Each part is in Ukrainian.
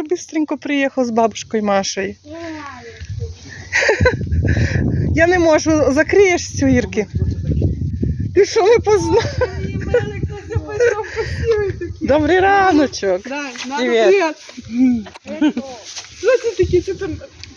Ігор бистренько приїхав з бабушкою Машею. Я не можу, закриєш цю Ірки. Ти що не познав? Добрий раночок. Привіт.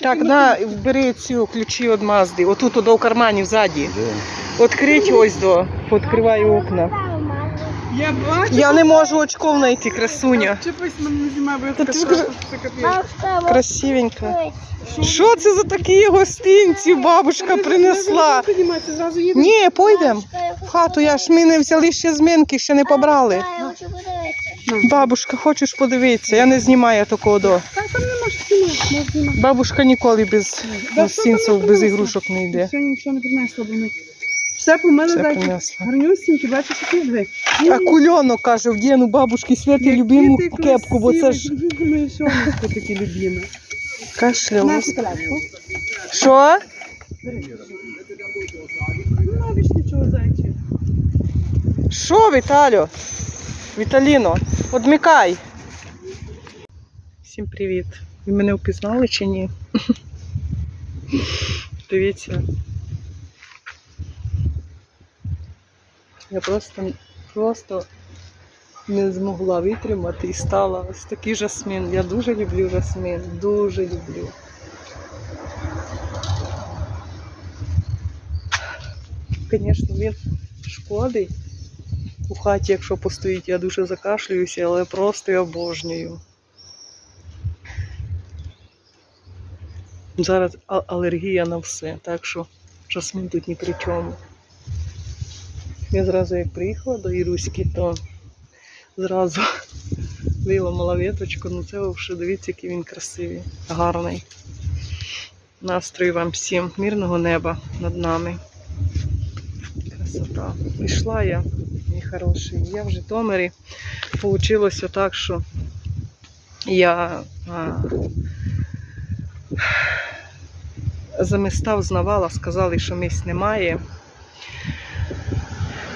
Так, на, бери цю ключі від Мазди. Отут до карманів ззаді. Відкрить ось до. Відкриваю окна. Я бачу. Я не можу очков знайти, красуня. Чепись мене не знімає, бо я така ти страшна, це капець. Красивенька. Що це за такі гостинці бабушка принесла? Піднімайся, зразу їду. Ні, пойдемо. В хату я ж ми не взяли ще змінки, ще не побрали. Я хочу подивитися. Бабушка, хочеш подивитися? Я не знімаю такого до. Та там не можеш знімати, можеш знімати. Бабушка ніколи без гостинців, без ігрушок не йде. Сьогодні нічого не принесла, бо ми... Все помили, Все зайчик. принесла. Гарнюсінькі, бачиш, які дві. А кульонок каже, вдіну бабушки святи любиму кепку, бо це ж Ми що тут такі любімі? кашляла. На шоколадку. Що? Ну, навіж нічого, зайчик. Що, Віталю? Віталіно, одмикай. Всім привіт. Ви мене впізнали чи ні? Дивіться. Я просто, просто не змогла витримати і стала ось такий жасмин. Я дуже люблю жасмин, дуже люблю. Звісно, він шкодить у хаті, якщо постоїть, я дуже закашлююся, але просто я обожнюю. Зараз алергія на все, так що жасмин тут ні при чому. Я зразу як приїхала до Іруськи, то зразу виламала веточку, ну це вже дивіться, який він красивий, гарний. Настрою вам всім, мирного неба над нами. Красота. Пішла я, мій хороший. Я в Житомирі. Получилося так, що я а, за міста взнавала, сказали, що місць немає.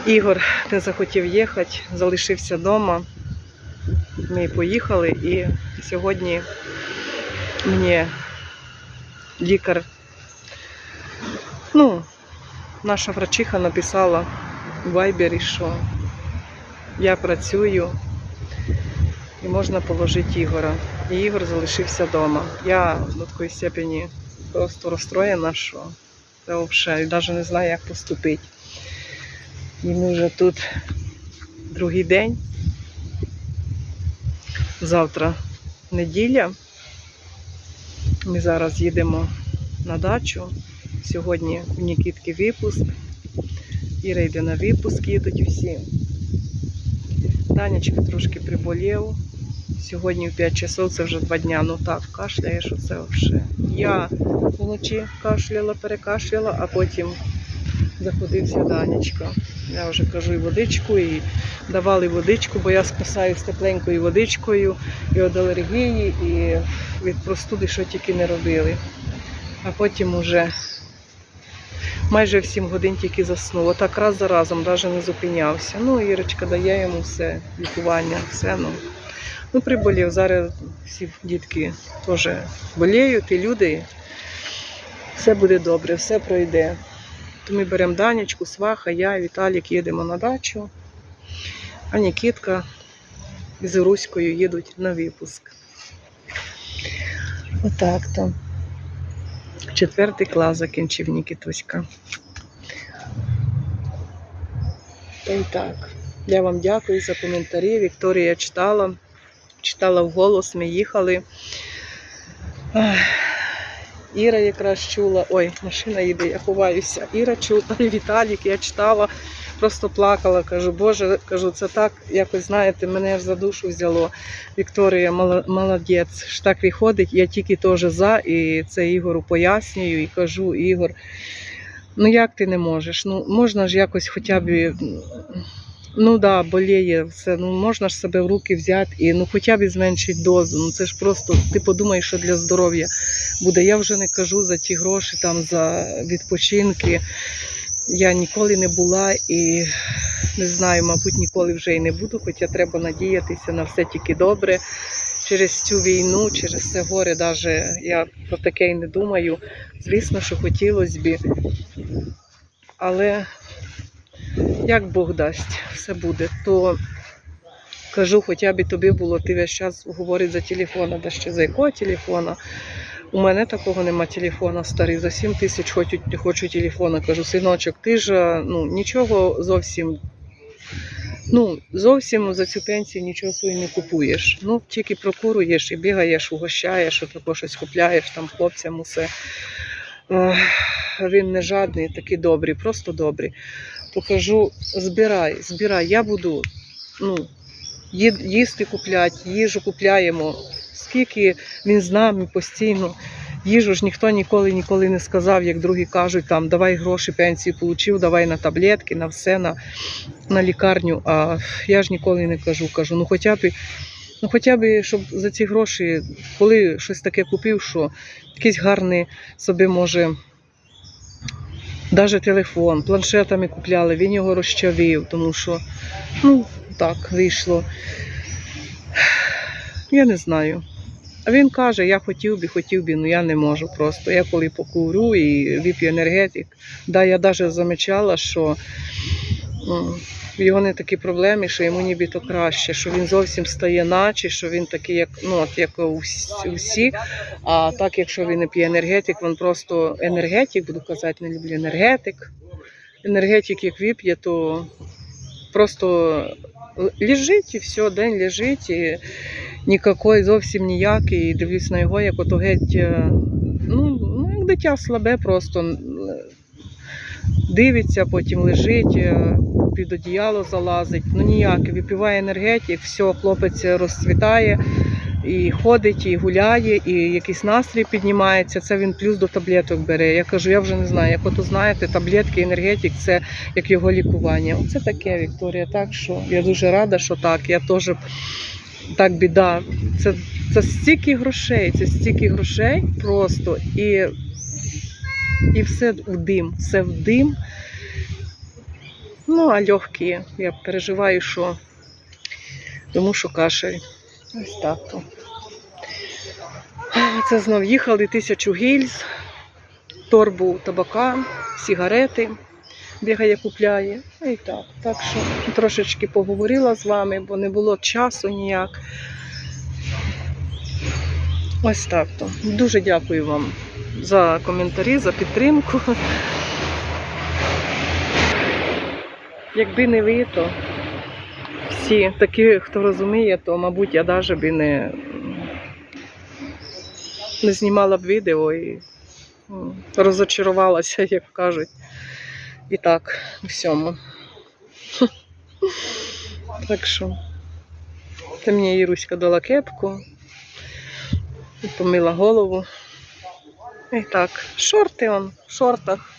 Ігор не захотів їхати, залишився вдома. Ми поїхали і сьогодні мені лікар, ну, наша врачиха написала у Вайбері, що я працюю і можна положити Ігора. І Ігор залишився вдома. Я до такої степені просто розстроєна, що це взагалі навіть не знаю, як поступити. І ми вже тут другий день. Завтра неділя. Ми зараз їдемо на дачу. Сьогодні у Нікітки випуск. Іра йде на випуск, їдуть всі. Данечка трошки приболів. Сьогодні в 5 часов це вже 2 дня. Ну так, кашляє, що це вже. Я вночі кашляла, перекашляла, а потім заходився Данечка. Я вже кажу і водичку, і давали водичку, бо я спасаюсь тепленькою водичкою, і від алергії, і від простуди, що тільки не робили. А потім уже майже в 7 годин тільки заснув. Отак раз за разом навіть не зупинявся. Ну, Ірочка дає йому все, лікування, все. Ну, ну приболів. Зараз всі дітки теж боліють, і люди. Все буде добре, все пройде. То ми беремо Данечку, сваха, я, Віталік їдемо на дачу, а Нікітка з Руською їдуть на випуск. Отак то. Четвертий клас закінчив Нікітуська. Та й так. Я вам дякую за коментарі. Вікторія читала, читала вголос, ми їхали. Ах, Іра якраз чула. Ой, машина їде, я ховаюся. Іра чула, Віталік, я читала, просто плакала. Кажу, Боже, кажу, це так, якось знаєте, мене аж за душу взяло. Вікторія молодець. ж Так виходить, я тільки теж за, і це Ігору пояснюю і кажу, Ігор, ну як ти не можеш? Ну можна ж якось хоча б. Ну да, боліє все. Ну можна ж себе в руки взяти і ну хоча б зменшити дозу. Ну це ж просто ти подумаєш, що для здоров'я буде. Я вже не кажу за ті гроші, там за відпочинки. Я ніколи не була і не знаю, мабуть, ніколи вже і не буду, хоча треба надіятися на все тільки добре. через цю війну, через це горе, даже я про таке і не думаю. Звісно, що хотілося б. Але як Бог дасть, все буде. То кажу, хоча б і тобі було, ти весь час говорить за телефон, да ще за якого телефона. У мене такого нема телефона старий, за 7 тисяч хочу, хочу телефона. Кажу, синочок, ти ж ну, нічого зовсім. Ну, зовсім за цю пенсію нічого собі не купуєш. Ну, тільки прокуруєш і бігаєш, угощаєш, от тако щось купляєш там хлопцям усе. Він не жадний, такий добрий, просто добрий. То кажу, збирай, збирай, я буду ну, їсти купляти, їжу купляємо. Скільки він з нами постійно. Їжу ж ніхто ніколи ніколи не сказав, як другі кажуть, там давай гроші, пенсію получив, давай на таблетки, на все, на, на лікарню. А я ж ніколи не кажу. Кажу, ну хоча б, ну хоча б, щоб за ці гроші, коли щось таке купив, що якийсь гарний собі може. Навіть телефон, планшетами купляли, він його розчавив, тому що ну так вийшло. Я не знаю. А він каже, я хотів би, хотів би, але я не можу просто. Я коли покурю і вип'ю енергетик. Да, я навіть замічала, що в його не такі проблеми, що йому нібито краще, що він зовсім стає наче, що він такий, як, ну, от, як усі. А так, якщо він не п'є енергетик, він просто енергетик, буду казати, не люблю енергетик. Енергетик, як вип'є, то просто лежить і все, день лежить. І Нікакої, зовсім ніякий. І дивлюсь на його, як ото геть, е, ну, ну як дитя слабе, просто дивиться, потім лежить, е, під одіяло залазить. Ну ніяке, випиває енергетик, все, хлопець розцвітає. І ходить, і гуляє, і якийсь настрій піднімається. Це він плюс до таблеток бере. Я кажу, я вже не знаю. Як ото знаєте, таблетки, енергетик це як його лікування. Оце таке, Вікторія. Так що я дуже рада, що так. Я теж так біда. Це, це стільки грошей, це стільки грошей просто і, і все в дим, все в дим. Ну, а легкі, я переживаю, що тому що кашель. Ось так то. Це знов їхали тисячу гільз, торбу табака, сігарети бігає, купляє. І так. Так що трошечки поговорила з вами, бо не було часу ніяк. Ось так то. Дуже дякую вам за коментарі, за підтримку. Якби не ви, то всі такі, хто розуміє, то, мабуть, я навіть би не, не знімала б відео і розочарувалася, як кажуть. І так, всьому. Так що, це мені Іруська дала кепку, помила голову. І так, шорти он, в шортах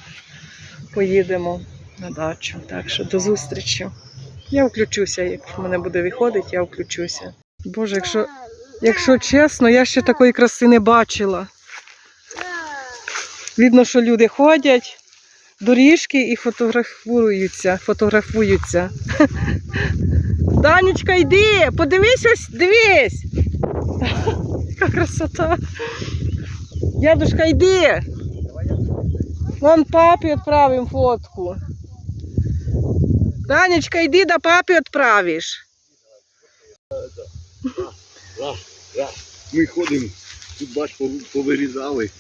поїдемо на дачу. Так що до зустрічі. Я включуся, як в мене буде виходити, я включуся. Боже, якщо, якщо чесно, я ще такої краси не бачила. Видно, що люди ходять, доріжки і фотографуються. фотографуються. Данечка, йди, подивись ось, дивись. Яка красота. Дядушка, йди. Вон папі відправимо фотку. Данечка, йди до папі відправиш. Да, да. Ми ходимо, тут бач, пов- повирізали.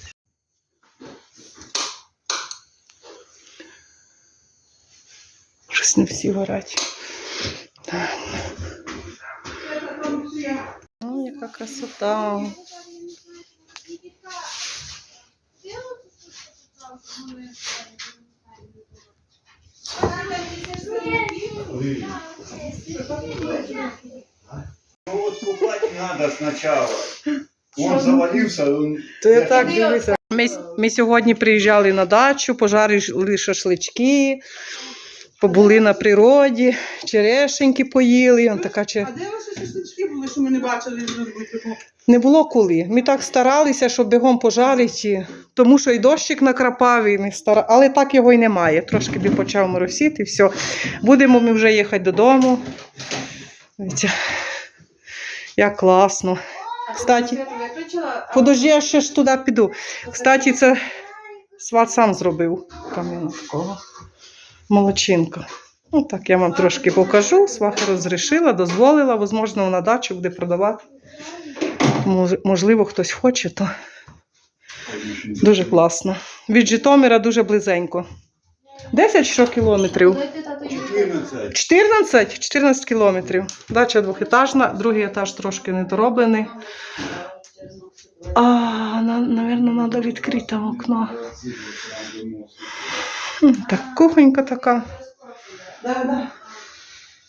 Щось не всі горять. О, яка красота. Ну сначала. Он завалився, он... Ми, ми сьогодні приїжджали на дачу, пожарили шашлички, побули на природі, черешеньки поїли. Он така че... А де ваші шашлички були, що ми не бачили Не було коли. Ми так старалися, щоб бігом пожарити, тому що і дощик накрапав, і ми стара... але так його і немає. Трошки би почав моросіти, все. Будемо ми вже їхати додому. Дивіться, як класно. Кстати, подожди, я ще ж туди піду. Кстати, це сват сам зробив кам'яна такого. Молодчинка. Ну так, я вам трошки покажу. Сваха розрішила, дозволила, можливо, на дачу буде продавати. Можливо, хтось хоче, то дуже класно. Від Житомира дуже близенько. 10 що кілометрів. 14. 14? 14 кілометрів. Дача двохетажна, другий етаж трошки недороблений. А, на, наверное, треба відкрити там окно. Так, кухонька така. Да, да.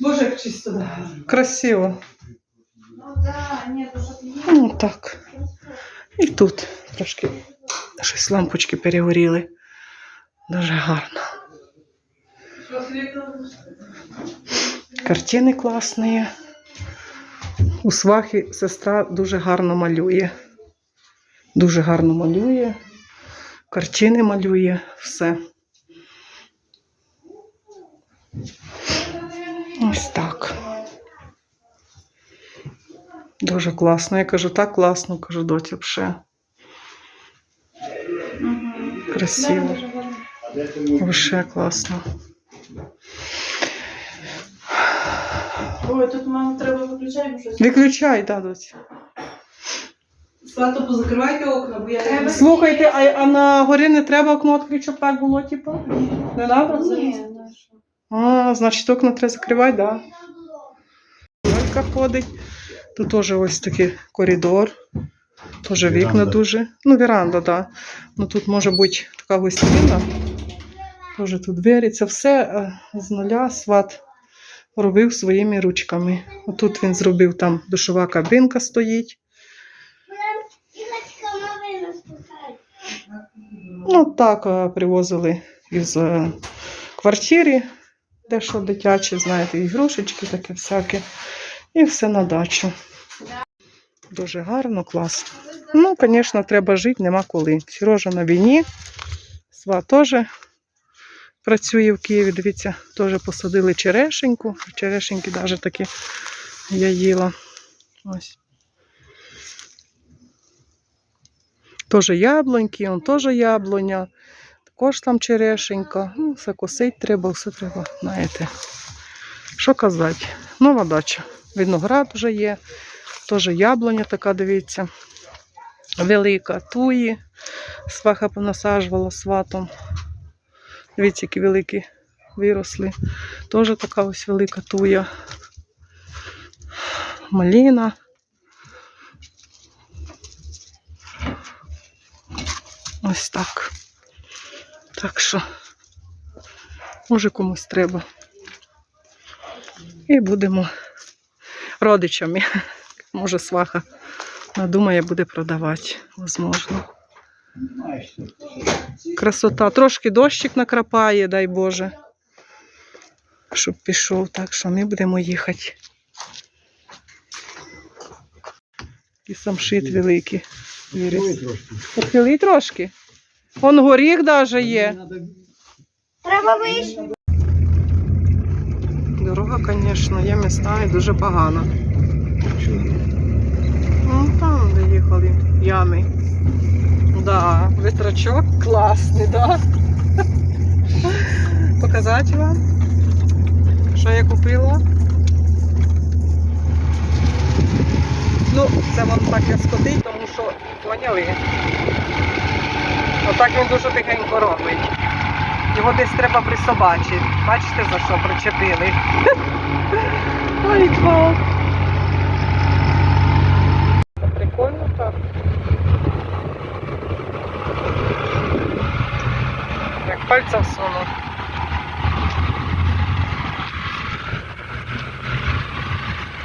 Боже, як чисто, да. Красиво. Ну, так. І тут трошки щось лампочки перегоріли. Дуже гарно. Картини класні. У свахи сестра дуже гарно малює. Дуже гарно малює. Картини малює, все. Ось так. Дуже класно. Я кажу, так класно, кажу, доті вже. Красиво. Вообще класно. Ой, тут маму треба виключаємо щось. Виключай, да, доці. Свато, позакривайте окна, бо я... Слухайте, а, а на горі не треба окно відкрити, щоб так було, типу? Не треба? А, значить, окна треба закривати, да. Валька ходить. Тут теж ось такий коридор. Теж вікна дуже. Ну, веранда, так. Да. Ну тут може бути така гостина. Теж тут двері. Це все е, з нуля сват робив своїми ручками. Отут він зробив там душова кабинка стоїть. Ну, так е, привозили із е, квартири, дещо дитяче, знаєте, ігрушечки таке всяке. І все на дачу. Дуже гарно, класно. Ну, звісно, треба жити, нема коли. Сережа на війні, Сва теж працює в Києві. Дивіться, теж посадили черешеньку. Черешеньки навіть такі я їла. Ось. Теж яблуньки, он теж яблуня. Також там черешенька. Ну, все косить треба, все треба, знаєте. Що казати? Нова дача. Виноград вже є. Теж яблуня така, дивіться. Велика туї. Сваха понасаджувала сватом. Дивіться, які великі виросли. Теж така ось велика туя. Маліна. Ось так. Так що, може комусь треба. І будемо родичами. Може, сваха надумає, буде продавати, можливо. Красота. Трошки дощик накрапає, дай Боже. Щоб пішов, так що ми будемо їхати. І самшит великий. виріс. Похили трошки. Вон горіх навіть є. Треба вийти. Дорога, звісно, є міста і дуже погана. Ну, там, де їхали, ями. Да, витрачок класний, да? Показати вам, що я купила. Ну, це вам так як скотить, тому що поняли. Отак він дуже тихенько робить. Його десь треба присобачити. Бачите, за що причепили? Ой, клас. Прикольно так. Як пальця всунув.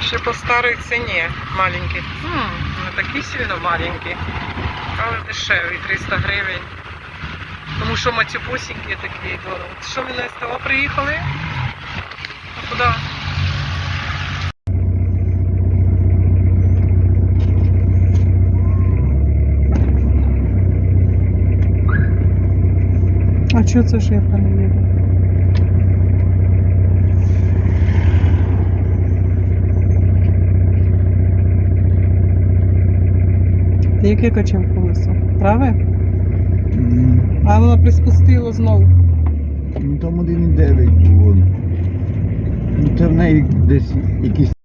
Ще по старій ціні маленький. М, Не такий сильно маленький, але дешевий, 300 гривень. Тому що матюпусінькі такі. Що ми на СТО приїхали? А куди? А чого це ширка не їде? Яке качав колесо? Праве? М, А воно приспустило знову. Ну там 1,9 було. Ну це в неї десь якісь